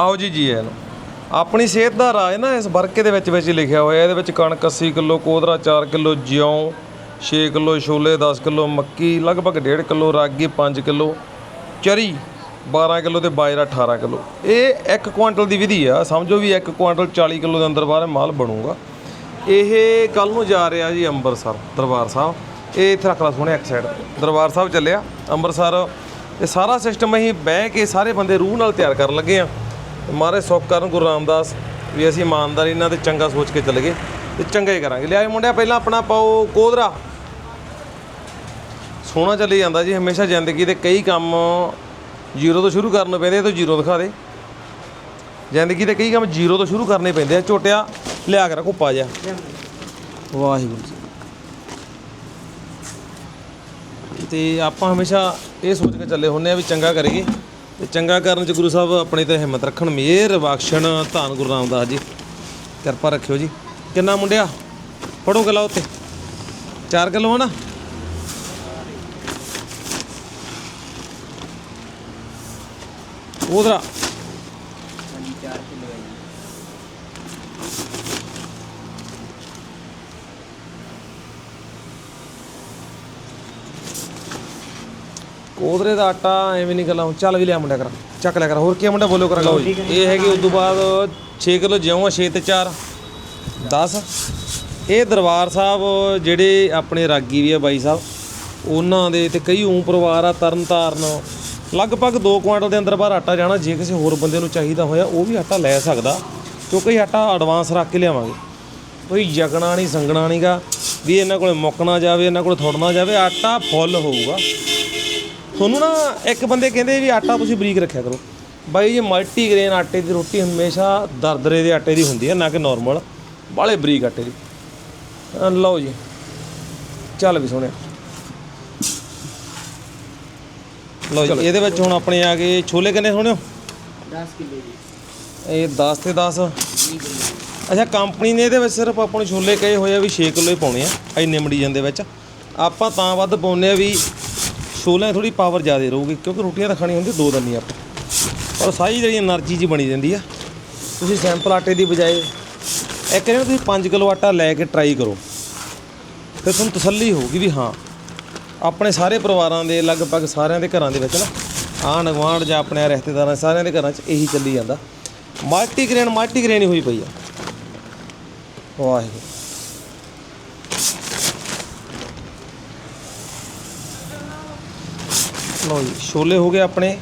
ਆਓ ਜੀ ਜੀ ਇਹਨੂੰ ਆਪਣੀ ਸਿਹਤ ਦਾ ਰਾਜ ਨਾ ਇਸ ਵਰਕੇ ਦੇ ਵਿੱਚ ਵਿੱਚ ਲਿਖਿਆ ਹੋਇਆ, ਇਹਦੇ ਵਿੱਚ ਕਣਕ 80 ਕਿਲੋ, ਕੋਦਰਾ 4 ਕਿਲੋ, ਜਿਉਂ 6 ਕਿਲੋ, ਛੋਲੇ 10 ਕਿਲੋ, ਮੱਕੀ ਲਗਭਗ 1.5 ਕਿਲੋ, ਰਾਗੀ 5 ਕਿਲੋ, ਚਰੀ 12 ਕਿਲੋ ਤੇ ਬਾਜਰਾ 18 ਕਿਲੋ। ਇਹ 1 ਕੁਇੰਟਲ ਦੀ ਵਿਧੀ ਆ, ਸਮਝੋ ਵੀ 1 ਕੁਆਂਟਲ 40 ਕਿਲੋ ਦੇ ਅੰਦਰ ਬਾਹਰ ਮਾਲ ਬਣੂਗਾ। ਇਹ ਕੱਲ ਨੂੰ ਜਾ ਰਿਹਾ ਜੀ ਅੰਮ੍ਰਿਤਸਰ, ਦਰਬਾਰ ਸਾਹਿਬ। ਇਹ ਇੱਥੇ ਰੱਖ ਲਾ ਸੋਹਣੇ ਇੱਕ ਸਾਈਡ ਦਰਬਾਰ ਸਾਹਿਬ ਚੱਲਿਆ, ਅੰਮ੍ਰਿਤਸਰ। ਇਹ ਸਾਰਾ ਸਿਸਟਮ ਅਸੀਂ ਬਹਿ ਕੇ ਸਾਰੇ ਬੰਦੇ ਰੂਹ ਨਾਲ ਤਿਆਰ ਕਰਨ ਲੱਗੇ ਆ। ਮਹਾਰਾਜ਼ ਸੁੱਖ ਕਰਨ ਗੁਰੂ ਰਾਮਦਾਸ ਵੀ ਅਸੀਂ ਇਮਾਨਦਾਰੀ ਨਾਲ ਤੇ ਚੰਗਾ ਸੋਚ ਕੇ ਚੱਲ ਗਏ ਤੇ ਚੰਗਾ ਹੀ ਕਰਾਂਗੇ। ਲਿਆਏ ਮੁੰਡਿਆ, ਪਹਿਲਾਂ ਆਪਣਾ ਪਾਓ ਕੋਦਰਾ। ਸੋਹਣਾ ਚੱਲੀ ਜਾਂਦਾ ਜੀ, ਹਮੇਸ਼ਾ ਜ਼ਿੰਦਗੀ ਦੇ ਕਈ ਕੰਮ ਜ਼ੀਰੋ ਤੋਂ ਸ਼ੁਰੂ ਕਰਨੇ ਪੈਂਦੇ ਆ ਜ਼ੀਰੋ ਦਿਖਾ ਦੇ। ਜ਼ਿੰਦਗੀ ਦੇ ਕਈ ਕੰਮ ਜ਼ੀਰੋ ਤੋਂ ਸ਼ੁਰੂ ਕਰਨੇ ਪੈਂਦੇ ਆ। ਝੋਟਿਆ, ਲਿਆ ਕੇ ਰੱਖੋ ਪਾ ਜਾ ਵਾਹਿਗੁਰੂ ਜੀ। ਤੇ ਆਪਾਂ ਹਮੇਸ਼ਾ ਇਹ ਸੋਚ ਕੇ ਚੱਲੇ ਹੁੰਨੇ ਆ ਵੀ ਚੰਗਾ ਕਰੀਏ। ਤੇ ਚੰਗਾ ਕਰਨ ਚ ਗੁਰੂ ਸਾਹਿਬ ਆਪਣੇ ਤੇ ਹਿੰਮਤ ਰੱਖਣ। ਮੇਰ ਬਖਸ਼ਣ ਧੰਨ ਗੁਰੂ ਰਾਮਦਾਸ ਜੀ। ਕਿਰਪਾ ਰੱਖਿਓ ਜੀ। ਕਿੰਨਾ ਮੁੰਡਿਆ? ਪੜੋ ਗਲਾ ਉੱਤੇ। 4 ਕਿਲੋ ਹਨਾ ਉਧਰਾ ਕੋਦਰੇ ਦਾ ਆਟਾ ਐਵੇਂ ਨਹੀਂ ਗੱਲਾਂ ਚੱਲ ਵੀ ਲਿਆ ਮੁੰਡਿਆ ਕਰ, ਚੱਕ ਲਿਆ ਕਰ, ਹੋਰ ਕੀ ਆ ਮੁੰਡਾ ਬੋਲੋ ਕਰਾਂਗਾ ਇਹ ਹੈਗੀ ਉਸ ਤੋਂ ਬਾਅਦ 6 ਕਿਲੋ ਜਿਉਂ ਆ 6 ਤੇ 4 10 ਇਹ ਦਰਬਾਰ ਸਾਹਿਬ ਜਿਹੜੇ ਆਪਣੇ ਰਾਗੀ ਵੀ ਆ ਬਾਈ ਸਾਹਿਬ, ਉਹਨਾਂ ਦੇ ਤੇ ਕਈ ਊਂ ਪਰਿਵਾਰ ਆ ਤਰਨ ਤਾਰਨ ਲਗਭਗ 2 ਕੁਇੰਟਲ ਦੇ ਅੰਦਰ ਬਾਹਰ ਆਟਾ ਜਾਣਾ, ਜੇ ਕਿਸੇ ਹੋਰ ਬੰਦੇ ਨੂੰ ਚਾਹੀਦਾ ਹੋਇਆ, ਉਹ ਵੀ ਆਟਾ ਲੈ ਸਕਦਾ, ਕਿਉਂਕਿ ਆਟਾ ਐਡਵਾਂਸ ਰੱਖ ਕੇ ਲਿਆਵਾਂਗੇ। ਕੋਈ ਜਗਣਾ ਨਹੀਂ, ਸੰਗਣਾ ਨਹੀਂਗਾ ਵੀ ਇਹਨਾਂ ਕੋਲੇ ਮੁੱਕਣਾ ਜਾਵੇ, ਇਹਨਾਂ ਕੋਲ ਥੋੜਨਾ ਜਾਵੇ, ਆਟਾ ਫੁੱਲ ਹੋਊਗਾ। ਤੁਹਾਨੂੰ ਨਾ ਇੱਕ ਬੰਦੇ ਕਹਿੰਦੇ ਵੀ ਆਟਾ ਤੁਸੀਂ ਬਰੀਕ ਰੱਖਿਆ ਕਰੋ। ਬਾਈ ਜੀ ਮਲਟੀ ਗ੍ਰੇਨ ਆਟੇ ਦੀ ਰੋਟੀ ਹਮੇਸ਼ਾ ਦਰਦਰੇ ਦੇ ਆਟੇ ਦੀ ਹੁੰਦੀ ਹੈ ਨਾ ਕਿ ਨਾਰਮਲ ਬਾਲੇ ਬਰੀਕ ਆਟੇ ਦੀ। ਲਓ ਜੀ ਚੱਲ ਵੀ ਸੋਹਣਿਆ ਲਓ ਜੀ ਇਹਦੇ ਵਿੱਚ ਹੁਣ ਆਪਣੇ ਆ ਗਏ ਛੋਲੇ ਕਿੰਨੇ ਸੋਹਣਿਓ 10 ਕਿਲੋ ਜੀ। ਇਹ 10 ਤੇ 10 ਅੱਛਾ ਕੰਪਨੀ ਨੇ ਇਹਦੇ ਵਿੱਚ ਸਿਰਫ ਆਪਾਂ ਨੂੰ ਛੋਲੇ ਕਹੇ ਹੋਏ ਆ ਵੀ 6 ਕਿਲੋ ਹੀ ਪਾਉਣੇ ਆ ਇੰਨੇ ਮੰਡੀਆਂ ਦੇ ਵਿੱਚ। ਆਪਾਂ ਤਾਂ ਵੱਧ ਪਾਉਨੇ ਆ ਵੀ ਛੋਲਿਆਂ ਥੋੜੀ ਪਾਵਰ ਜ਼ਿਆਦਾ ਰਹੂਗੀ, ਕਿਉਂਕਿ ਰੋਟੀਆਂ ਤਾਂ ਖਾਣੀ ਹੁੰਦੀਆਂ, ਦੋ ਦਿਨ ਨਹੀਂ ਆਪਾਂ। ਔਰ ਸਾਰੀ ਜਿਹੜੀ એનર્ਜੀ ਜੀ ਬਣੀ ਜਾਂਦੀ ਆ, ਤੁਸੀਂ ਸੈਂਪਲ ਆਟੇ ਦੀ ਬਜਾਏ ਇੱਕ ਨਾ ਤੁਸੀਂ 5 ਕਿਲੋ ਆਟਾ ਲੈ ਕੇ ਟਰਾਈ ਕਰੋ। ਫਿਰ ਤੁਹਾਨੂੰ ਤਸੱਲੀ ਹੋਊਗੀ ਵੀ ਹਾਂ, ਆਪਣੇ ਸਾਰੇ ਪਰਿਵਾਰਾਂ ਦੇ, ਲਗਭਗ ਸਾਰਿਆਂ ਦੇ ਘਰਾਂ ਦੇ ਵਿੱਚ ਨਾ ਆਣ ਗਵਾਂਡ ਜਾਂ ਆਪਣੇ ਰਿਸ਼ਤੇਦਾਰਾਂ ਸਾਰਿਆਂ ਦੇ ਘਰਾਂ 'ਚ ਇਹੀ ਚੱਲੀ ਜਾਂਦਾ। ਮਲਟੀਗ੍ਰੇਨ ਮਲਟੀਗ੍ਰੇਨ ਹੀ ਹੋਈ ਪਈ ਆ। ਵਾਹਿਗੁਰੂ। ਲਓ ਜੀ ਛੋਲੇ ਹੋ ਗਏ ਆਪਣੇ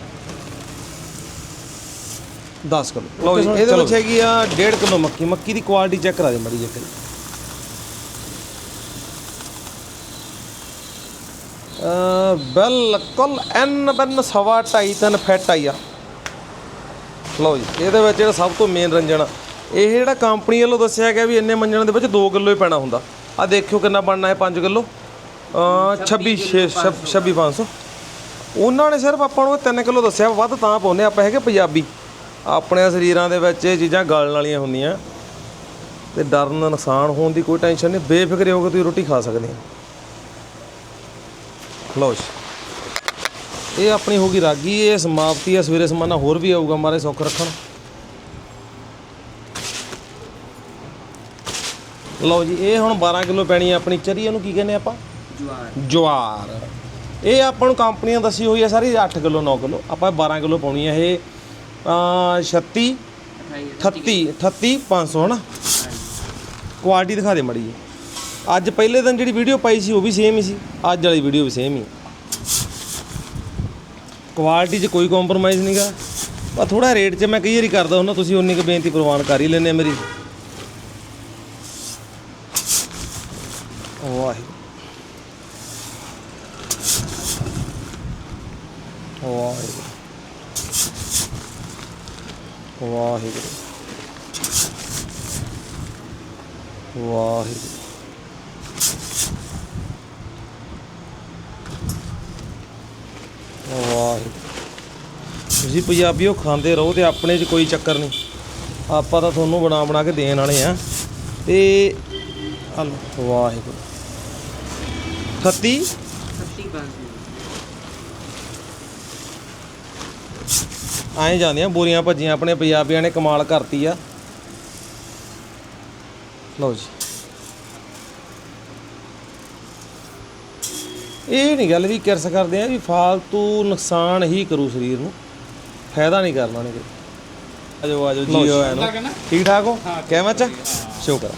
10 ਕਿਲੋ। ਲਓ ਜੀ ਇਹਦੇ ਵਿੱਚ ਹੈਗੀ ਆ 1.5 ਕਿਲੋ ਮੱਕੀ। ਮੱਕੀ ਦੀ ਕੁਆਲਿਟੀ ਚੈੱਕ ਕਰਾ ਦੇ ਮੜੀ ਜੇ ਬਿਲਕੁਲ ਐਨ ਬਨ ਸਵਾ ਢਾਈ ਤਿੰਨ ਫਿੱਟ ਆਈ ਆ। ਲਓ ਜੀ ਇਹਦੇ ਵਿੱਚ ਜਿਹੜਾ ਸਭ ਤੋਂ ਮੇਨ ਰੰਜਨ ਇਹ ਜਿਹੜਾ ਕੰਪਨੀ ਵੱਲੋਂ ਦੱਸਿਆ ਗਿਆ ਵੀ ਇੰਨੇ ਮੰਜਣਾਂ ਦੇ ਵਿੱਚ 2 ਕਿਲੋ ਹੀ ਪੈਣਾ ਹੁੰਦਾ। ਆ ਦੇਖਿਓ ਕਿੰਨਾ ਬਣਨਾ ਹੈ 5 ਕਿਲੋ। ਅ 26 26500 ਉਹਨਾਂ ਨੇ ਸਿਰਫ ਆਪਾਂ ਨੂੰ 3 ਕਿਲੋ ਦੱਸਿਆ ਵੱਧ ਤਾਂ ਪਾਉਂਦੇ ਆਪਾਂ ਹੈਗੇ ਪੰਜਾਬੀ। ਆਪਣੇ ਸਰੀਰਾਂ ਦੇ ਵਿੱਚ ਇਹ ਚੀਜ਼ਾਂ ਗਲਣ ਵਾਲੀਆਂ ਹੁੰਦੀਆਂ। ਤੇ ਡਰਨ ਨੁਕਸਾਨ ਹੋਣ ਦੀ ਕੋਈ ਟੈਨਸ਼ਨ ਨਹੀਂ ਬੇਫਿਕਰੇ ਹੋ ਕੇ ਤੁਸੀਂ ਰੋਟੀ ਖਾ ਸਕਦੇ ਹੋ। ਲਓ ਇਹ ਆਪਣੀ ਹੋ ਗਈ ਰਾਗੀ ਇਹ ਸਮਾਪਤੀ ਹੈ ਸਵੇਰੇ ਸਮਾਨਾ ਹੋਰ ਵੀ ਆਊਗਾ ਮਾਰੇ ਸੁੱਖ ਰੱਖਣ। ਲਓ ਜੀ ਇਹ ਹੁਣ 12 ਕਿਲੋ ਪੈਣੀ ਹੈ ਆਪਣੀ ਚਰੀ ਇਹਨੂੰ ਕੀ ਕਹਿੰਦੇ ਆਪਾਂ? ਜਵਾਰ। ਜਵਾਰ। ਇਹ ਆਪਾਂ ਨੂੰ ਕੰਪਨੀਆਂ ਦੱਸੀ ਹੋਈ ਹੈ ਸਾਰੀ 8 ਕਿਲੋ 9 ਕਿਲੋ ਆਪਾਂ 12 ਕਿਲੋ ਪਾਉਣੀ ਹੈ ਇਹ ਅ 36 38 38 500 ਹਨਾ? ਕੁਆਲਿਟੀ ਦਿਖਾ ਦੇ ਮੜੀ ਜੀ ਅੱਜ ਪਹਿਲੇ ਦਿਨ ਜਿਹੜੀ ਵੀਡੀਓ ਪਾਈ ਸੀ ਉਹ ਵੀ ਸੇਮ ਹੀ ਸੀ। ਅੱਜ ਵਾਲੀ ਵੀਡੀਓ ਵੀ ਸੇਮ ਹੀ ਕੁਆਲਿਟੀ 'ਚ ਕੋਈ ਕੰਪਰੋਮਾਈਜ਼ ਨਹੀਂਗਾ ਪਰ ਥੋੜਾ ਰੇਟ 'ਚ ਮੈਂ ਕਈ ਵਾਰੀ ਕਰਦਾ ਹੁੰਦਾ ਤੁਸੀਂ ਉਨੀ ਕੁ ਬੇਨਤੀ ਪ੍ਰਵਾਨ ਕਰ ਹੀ ਆ ਮੇਰੀ ਵਾਹਿਗੁਰੂ ਵਾਹਿਗੁਰੂ। ਵਾਹਿਗੁਰੂ। ਵਾਹਿਗੁਰੂ। ਵਾਹਿਗੁਰੂ ਤੁਸੀਂ ਪੰਜਾਬੀਓ, ਖਾਂਦੇ ਰਹੋ ਤੇ ਆਪਣੇ 'ਚ ਕੋਈ ਚੱਕਰ ਨਹੀਂ। ਆਪਾਂ ਤਾਂ ਤੁਹਾਨੂੰ ਬਣਾ ਬਣਾ ਕੇ ਦੇਣ ਵਾਲੇ ਆ। ਤੇ ਵਾਹਿਗੁਰੂ। 38 35 5 ਐਂ ਜਾਂਦੀਆਂ ਬੋਰੀਆਂ ਭੱਜੀਆਂ ਆਪਣੇ ਪੰਜਾਬੀਆਂ ਨੇ ਕਮਾਲ ਕਰਤੀ ਆ। ਲਓ ਜੀ। ਇਹ ਨਹੀਂ ਗੱਲ ਵੀ ਕਿਰਸ ਕਰਦੇ ਆ ਵੀ ਫਾਲਤੂ ਨੁਕਸਾਨ ਹੀ ਕਰੂ ਸਰੀਰ ਨੂੰ। ਫਾਇਦਾ ਨਹੀਂ ਕਰਨਾ ਨੇ ਆਜੋ ਆਜੋ ਜੀ। ਆਇਆਂ ਨੂੰ? ਠੀਕ ਠਾਕ ਹੋ? ਕਿਵੇਂ ਚ ਸ਼ੁਕਰ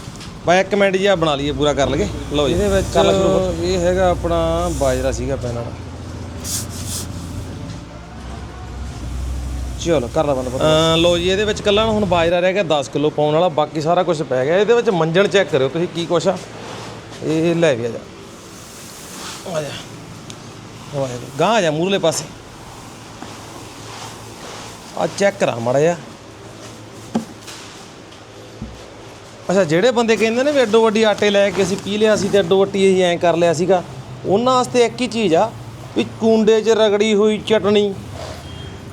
ਬਾਈ ਇੱਕ ਮਿੰਟ ਜੀ ਆ ਬਣਾ ਲਈਏ ਪੂਰਾ ਕਰ ਲਗੇ ਲਓ ਜੀ ਇਹਦੇ ਵਿੱਚ ਇਹ ਹੈਗਾ ਆਪਣਾ ਬਾਜਰਾ ਸੀਗਾ ਪੈਣਾ। ਚਲੋ, ਕਰ ਲਾ ਬੰਦ ਲਓ ਜੀ, ਇਹਦੇ ਵਿੱਚ ਕੱਲਾ ਹੁਣ ਬਾਜਰਾ ਰਹਿ ਗਿਆ 10 ਕਿਲੋ ਪਾਉਣ ਵਾਲਾ, ਬਾਕੀ ਸਾਰਾ ਕੁਝ ਪੈ ਗਿਆ। ਇਹਦੇ ਵਿੱਚ ਮੰਜਣ ਚੈੱਕ ਕਰਿਓ, ਤੁਸੀਂ ਕੀ ਕੁਛ ਆ। ਇਹ ਲੈ ਵੀ ਆ ਜਾ। ਆ ਜਾ। ਵਾਹਿਗੁਰੂ ਗਾਂ ਆ ਜਾ ਮੂਰਲੇ ਪਾਸੇ। ਆ ਚੈੱਕ ਕਰਾ ਮਾੜਾ ਜਿਹਾ। ਅੱਛਾ, ਜਿਹੜੇ ਬੰਦੇ ਕਹਿੰਦੇ ਨੇ ਵੀ ਐਡੋ ਵੱਡੀ ਆਟੇ ਲੈ ਕੇ ਅਸੀਂ ਪੀ ਲਿਆ ਸੀ ਤੇ ਐਡੋ ਵੱਡੀ ਅਸੀਂ ਐਂ ਕਰ ਲਿਆ ਸੀਗਾ, ਉਹਨਾਂ ਵਾਸਤੇ ਇੱਕ ਹੀ ਚੀਜ਼ ਆ, ਵੀ ਕੁੰਡੇ 'ਚ ਰਗੜੀ ਹੋਈ ਚਟਣੀ।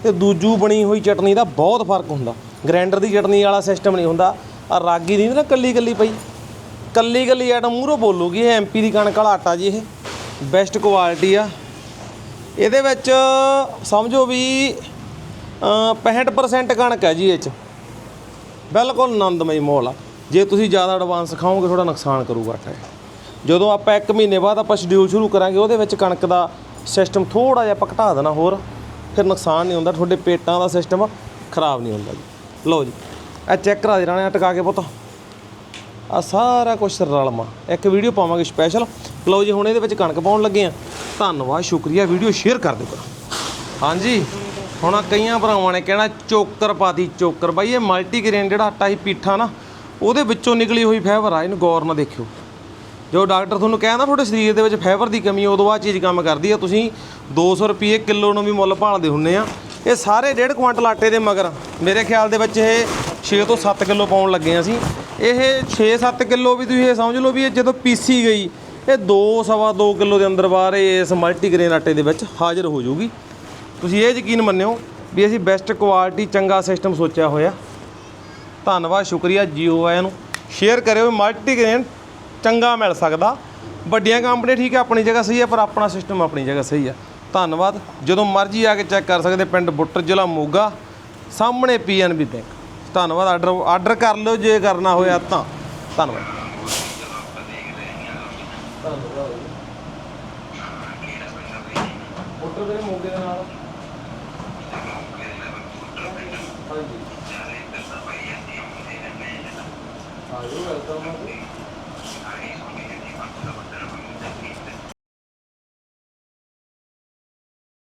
ਤੇ ਦੂਜੂ ਬਣੀ ਹੋਈ ਚਟਨੀ ਦਾ ਬਹੁਤ ਫ਼ਰਕ ਹੁੰਦਾ। ਗ੍ਰਾਈਂਡਰ ਦੀ ਚਟਨੀ ਵਾਲਾ ਸਿਸਟਮ ਨਹੀਂ ਹੁੰਦਾ। ਆ ਰਾਗੀ ਦੀ ਨੀ ਨਾ ਕੱਲੀ ਕੱਲੀ ਪਈ। ਕੱਲੀ ਕੱਲੀ ਆਟਮ ਮੂਹਰੋਂ ਬੋਲੂਗੀ ਇਹ ਐਮਪੀ ਦੀ ਕਣਕ ਵਾਲਾ ਆਟਾ ਜੀ ਇਹ। ਬੈਸਟ ਕੁਆਲਿਟੀ ਆ। ਇਹਦੇ ਵਿੱਚ ਸਮਝੋ ਵੀ ਅ, 65% ਕਣਕ ਹੈ ਜੀ ਇਹ ਚ। ਬਿਲਕੁਲ ਆਨੰਦਮਈ ਮਾਹੌਲ ਆ। ਜੇ ਤੁਸੀਂ ਜ਼ਿਆਦਾ ਐਡਵਾਂਸ ਖਾਓਗੇ ਥੋੜਾ ਨੁਕਸਾਨ ਕਰੂਗਾ ਆਟਾ ਜਦੋਂ ਆਪਾਂ 1 ਮਹੀਨੇ ਬਾਅਦ ਆਪਾਂ ਸ਼ਡਿਊਲ ਸ਼ੁਰੂ ਕਰਾਂਗੇ ਉਹਦੇ ਵਿੱਚ ਕਣਕ ਦਾ ਸਿਸਟਮ ਥੋੜਾ ਜਿਹਾ ਆਪਾਂ ਘਟਾ ਦੇਣਾ ਹੋਰ। ਫਿਰ ਨੁਕਸਾਨ ਨਹੀਂ ਹੁੰਦਾ, ਤੁਹਾਡੇ ਪੇਟਾਂ ਦਾ ਸਿਸਟਮ ਖਰਾਬ ਨਹੀਂ ਹੁੰਦਾ ਜੀ। ਲਓ ਜੀ, ਇਹ ਚੈੱਕ ਕਰਾ ਦੇ ਰਾਣੇ ਟਕਾ ਕੇ ਪੁੱਤ। ਆ ਸਾਰਾ ਕੁਝ ਰਲਮਾ ਇੱਕ ਵੀਡੀਓ ਪਾਵਾਂਗੇ ਸਪੈਸ਼ਲ ਲਓ ਜੀ, ਹੁਣ ਇਹਦੇ ਵਿੱਚ ਕਣਕ ਪਾਉਣ ਲੱਗੇ ਆ। ਧੰਨਵਾਦ, ਸ਼ੁਕਰੀਆ। ਵੀਡੀਓ ਸ਼ੇਅਰ ਕਰ ਦਿਓ ਕਰੋ ਹਾਂਜੀ, ਹੁਣ ਕਈਆਂ ਭਰਾਵਾਂ ਨੇ ਕਹਿਣਾ, ਚੋਕਰ ਪਾਤੀ ਚੋਕਰ। ਬਾਈ, ਇਹ ਮਲਟੀ ਗ੍ਰੇਨ ਜਿਹੜਾ ਆਟਾ ਸੀ, ਪੀਠਾ ਨਾ, ਉਹਦੇ ਵਿੱਚੋਂ ਨਿਕਲੀ ਹੋਈ ਫਾਈਬਰ ਆ, ਇਹਨੂੰ ਗੌਰ ਨਾਲ ਦੇਖਿਓ। ਜੋ ਡਾਕਟਰ ਤੁਹਾਨੂੰ ਕਹਿੰਦਾ ਤੁਹਾਡੇ ਸਰੀਰ ਦੇ ਵਿੱਚ ਫਾਈਬਰ ਦੀ ਕਮੀ, ਉਦੋਂ ਆ ਚੀਜ਼ ਕੰਮ ਕਰਦੀ ਆ। ਤੁਸੀਂ 200 ਰੁਪਏ ਕਿਲੋ ਨੂੰ ਵੀ ਮੁੱਲ ਭਾਲਦੇ ਹੁੰਨੇ ਆ। ਇਹ ਸਾਰੇ ਡੇਢ ਕੁਆਂਟਲ ਆਟੇ ਦੇ ਮਗਰ, ਮੇਰੇ ਖਿਆਲ ਦੇ ਵਿੱਚ ਇਹ 6 ਤੋਂ 7 ਕਿਲੋ ਪਾਉਣ ਲੱਗੇ ਆ ਅਸੀਂ। ਇਹ 6-7 ਕਿਲੋ ਵੀ ਤੁਸੀਂ ਇਹ ਸਮਝ ਲਓ ਵੀ ਇਹ ਜਦੋਂ ਪੀਸੀ ਗਈ, ਇਹ 2 ਸਵਾ 2 ਕਿਲੋ ਦੇ ਅੰਦਰ ਬਾਹਰ ਇਸ ਮਲਟੀਗ੍ਰੇਨ ਆਟੇ ਦੇ ਵਿੱਚ ਹਾਜ਼ਰ ਹੋ ਜਾਊਗੀ। ਤੁਸੀਂ ਇਹ ਯਕੀਨ ਮੰਨਿਓ ਵੀ ਅਸੀਂ ਬੈਸਟ ਕੁਆਲਿਟੀ ਚੰਗਾ ਸਿਸਟਮ ਸੋਚਿਆ ਹੋਇਆ। ਧੰਨਵਾਦ, ਸ਼ੁਕਰੀਆ ਜੀਓ ਆਇਆਂ ਨੂੰ। ਸ਼ੇਅਰ ਕਰਿਓ ਮਲਟੀਗ੍ਰੇਨ ਚੰਗਾ ਮਿਲ ਸਕਦਾ। ਵੱਡੀਆਂ ਕੰਪਨੀਆਂ ਠੀਕ ਹੈ ਆਪਣੀ ਜਗ੍ਹਾ ਸਹੀ ਹੈ ਪਰ ਆਪਣਾ ਸਿਸਟਮ ਆਪਣੀ ਜਗ੍ਹਾ ਸਹੀ ਹੈ ਧੰਨਵਾਦ। ਜਦੋਂ ਮਰਜ਼ੀ ਆ ਕੇ ਚੈੱਕ ਕਰ ਸਕਦੇ, ਪਿੰਡ ਬੁੱਟਰ, ਜ਼ਿਲ੍ਹਾ ਮੋਗਾ, ਸਾਹਮਣੇ ਪੀਐਨਬੀ ਬੈਂਕ ਧੰਨਵਾਦ। ਆਰਡਰ ਆਰਡਰ ਕਰ ਲਿਓ, ਜੇ ਕਰਨਾ ਹੋਇਆ ਤਾਂ। ਧੰਨਵਾਦ। ਬੁੱਟਰ ਦੇ ਮੋਗੇ ਦੇ ਨਾਲ। ਹਾਂਜੀ। ਆਜੋ ਵੈਲਕਮ